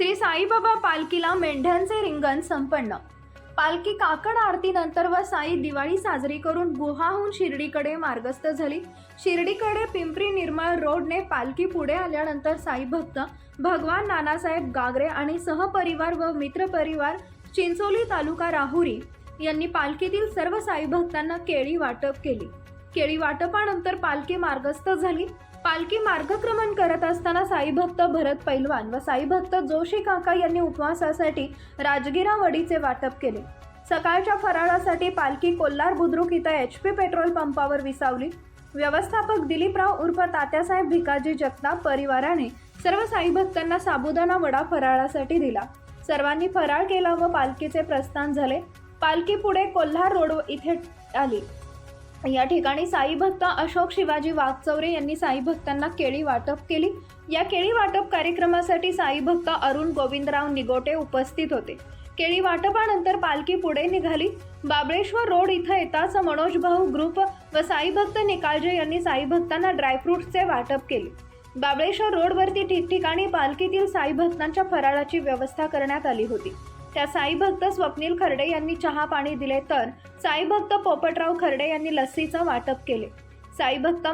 श्री साईबाबा पालखीला मेंढ्यांचे रिंगण संपन्न. पालखी काकड आरतीनंतर व साई दिवाळी साजरी करून गुहाहून शिर्डीकडे मार्गस्थ झाली. शिर्डीकडे पिंपरी निर्मळ रोडने पालखी पुढे आल्यानंतर साई भक्त भगवान नानासाहेब गागरे आणि सहपरिवार व मित्रपरिवार चिंचोली तालुका राहुरी यांनी पालखीतील सर्व साई भक्तांना केळी वाटप केली. केळी वाटपानंतर पालखी मार्गस्थ झाली. पालखी मार्गक्रमण करत असताना साईभक्त भरत पैलवान व साईभक्त जोशी काका यांनी उपवासासाठी राजगिरा वडीचे वाटप केले. सकाळच्या फराळासाठी पालखी कोल्हार बुद्रुक इथं एच पी पेट्रोल पंपावर विसावली. व्यवस्थापक दिलीपराव उर्फ तात्यासाहेब भिकाजी जगताप परिवाराने सर्व साईभक्तांना साबुदाणा वडा फराळासाठी दिला. सर्वांनी फराळ केला व पालखीचे प्रस्थान झाले. पालखी पुढे कोल्हार रोड इथे आली. या ठिकाणी साई भक्त अशोक शिवाजी वाघचौरे यांनी साई भक्तांना केळी वाटप केली. या केळी वाटप कार्यक्रमासाठी साई भक्त अरुण गोविंदराव निगोटे उपस्थित होते. केळी वाटपानंतर पालखी पुढे निघाली. बाबळेश्वर रोड इथं येताच मनोज भाऊ ग्रुप व साई भक्त निकाळजे यांनी साई भक्तांना ड्रायफ्रुट्सचे वाटप केले. बाबळेश्वर रोडवरती ठिकठिकाणी पालखीतील साई भक्तांच्या फराळाची व्यवस्था करण्यात आली होती. त्या साई भक्त स्वप्नील खर्डे यांनी चहा पाणी दिले तर साई भक्त पोपटराव खर्डे यांनी लस्सीचं वाटप केले. साई भक्त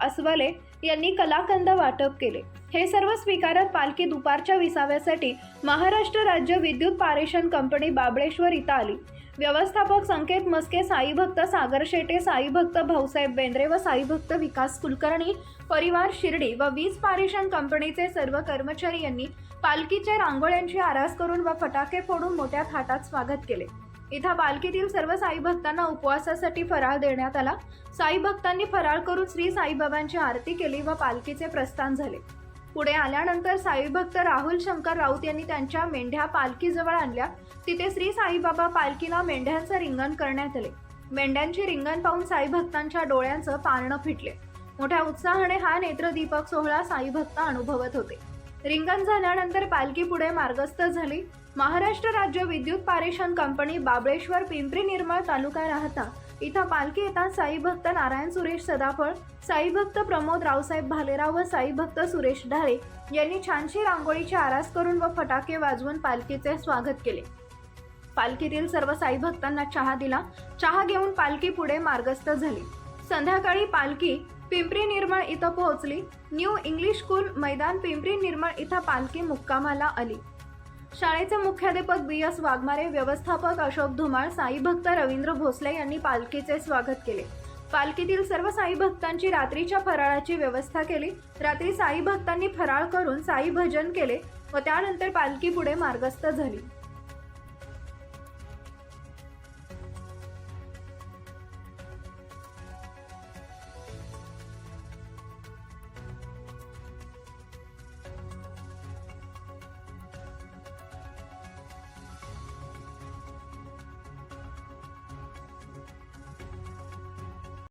अस्वले यांनी कलाकंद वाटप केले. हे सर्व स्वीकारत पालखी दुपारच्या विसाव्यासाठी महाराष्ट्र राज्य विद्युत पारेषण कंपनी बाबळेश्वर इथं आली. व्यवस्थापक संकेत मस्के साईभक्त सागर शेटे साईभक्त भाऊसाहेब बेंद्रे व साईभक्त विकास कुलकर्णी परिवार शिर्डी व वीज पारेषण कंपनीचे सर्व कर्मचारी यांनी पालखीच्या रांगोळ्यांची आरास करून व फटाके फोडून मोठ्या थाटात स्वागत केले. इथं पालखीतील सर्व साईभक्तांना उपवासासाठी फराळ देण्यात आला. साईभक्तांनी फराळ करून श्री साईबाबांची आरती केली व पालखीचे प्रस्थान झाले. पुढे आल्यानंतर साईभक्त राहुल शंकर राऊत यांनी त्यांच्या मेंढ्या पालखीजवळ आणल्या. तिथे श्री साईबाबा पालखीला मेंढ्यांचं रिंगण करण्यात आले. मेंढ्यांची रिंगण पाहून साई भक्तांच्या डोळ्यांचं पारणं फिटले. मोठ्या उत्साहाने हा नेत्रदीपक सोहळा साईभक्त अनुभवत होते. रिंगण झाल्यानंतर पालखी पुढे मार्गस्थ झाली. महाराष्ट्र राज्य विद्युत पारेषण कंपनी बाबळेश्वर पिंपरी निर्मळ तालुका राहता इथं पालखी येतात साई भक्त नारायण सुरेश सदाफळ साई भक्त प्रमोद रावसाहेब भालेराव व साई भक्त सुरेश ढाळे यांनी छानशी रांगोळीची आरास करून व फटाके वाजवून पालखीचे स्वागत केले. पालखीतील सर्व साई भक्तांना चहा दिला. चहा घेऊन पालखी पुढे मार्गस्थ झाली. संध्याकाळी पालखी पिंपरी निर्मळ इथं पोहोचली. न्यू इंग्लिश स्कूल मैदान पिंपरी निर्मळ इथं पालखी मुक्कामाला आली. शाळेचे मुख्याध्यापक बी एस वाघमारे व्यवस्थापक अशोक धुमाळ साई भक्त रवींद्र भोसले यांनी पालखीचे स्वागत केले. पालखीतील सर्व साई भक्तांची रात्रीच्या फराळाची व्यवस्था केली. रात्री साई भक्तांनी फराळ करून साई भजन केले व त्यानंतर पालखी पुढे मार्गस्थ झाली.